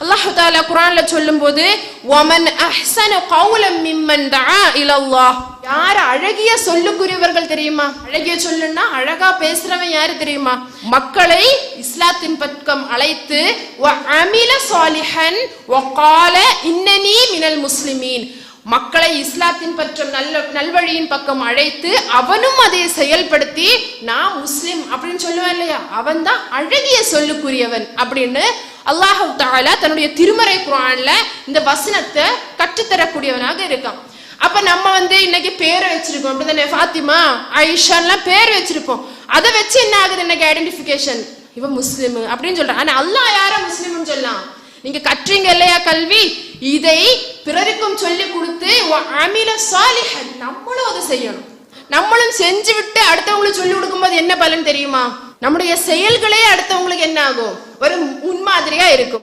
அல்லாஹ் தாலா குரான்ல சொல்லும்போது ஒமன் அஹ்சனு கௌலம் மிம்மன் தஆ இலல்லாஹ். யார் அழகிய சொல்லுக்குரியவர்கள் தெரியுமா? அழகிய சொல்லுன்னா அழகா பேசுறவன் யாரு தெரியுமா? மக்களை இஸ்லாத்தின் பக்கம் அழைத்து அமில சாலிஹன் வ கால இன்னனி மினல் முஸ்லிமீன். மக்களை இஸ்லாத்தின் பற்றும் நல்ல நல்வழியின் பக்கம் அழைத்து அவனும் அதை செயல்படுத்தி நான் முஸ்லிம் அப்படின்னு சொல்லுவேன் இல்லையா? அவன் தான் அழகிய சொல்லுக்குரியவன் அப்படின்னு அல்லாஹு தாலா தன்னுடைய திருமறை குரான்ல இந்த வசனத்தை கற்றுத்தரக்கூடியவனாக இருக்கான். அப்ப நம்ம வந்து இன்னைக்கு பேரை வச்சிருக்கோம். அப்படிதானே ஃபாத்திமா ஐஷான்லாம் பேர் வச்சிருப்போம். அதை வச்சு என்ன ஆகுது இன்னைக்கு ஐடென்டிஃபிகேஷன் இவன் முஸ்லிம் அப்படின்னு சொல்றான். ஆனா அல்லாஹ் யார முஸ்லிம்னு சொல்லலாம் நீங்க கற்றீங்க இல்லையா கல்வி? இதை பிறருக்கும் சொல்லி கொடுத்து அமில சாலிஹன். நம்மளும் அதை செய்யணும். நம்மளும் செஞ்சு விட்டு அடுத்தவங்களுக்கு சொல்லி கொடுக்கும்போது என்ன பலன் தெரியுமா? நம்முடைய செயல்களே அடுத்தவங்களுக்கு என்ன ஆகும்? ஒரு முன்மாதிரியா இருக்கும்.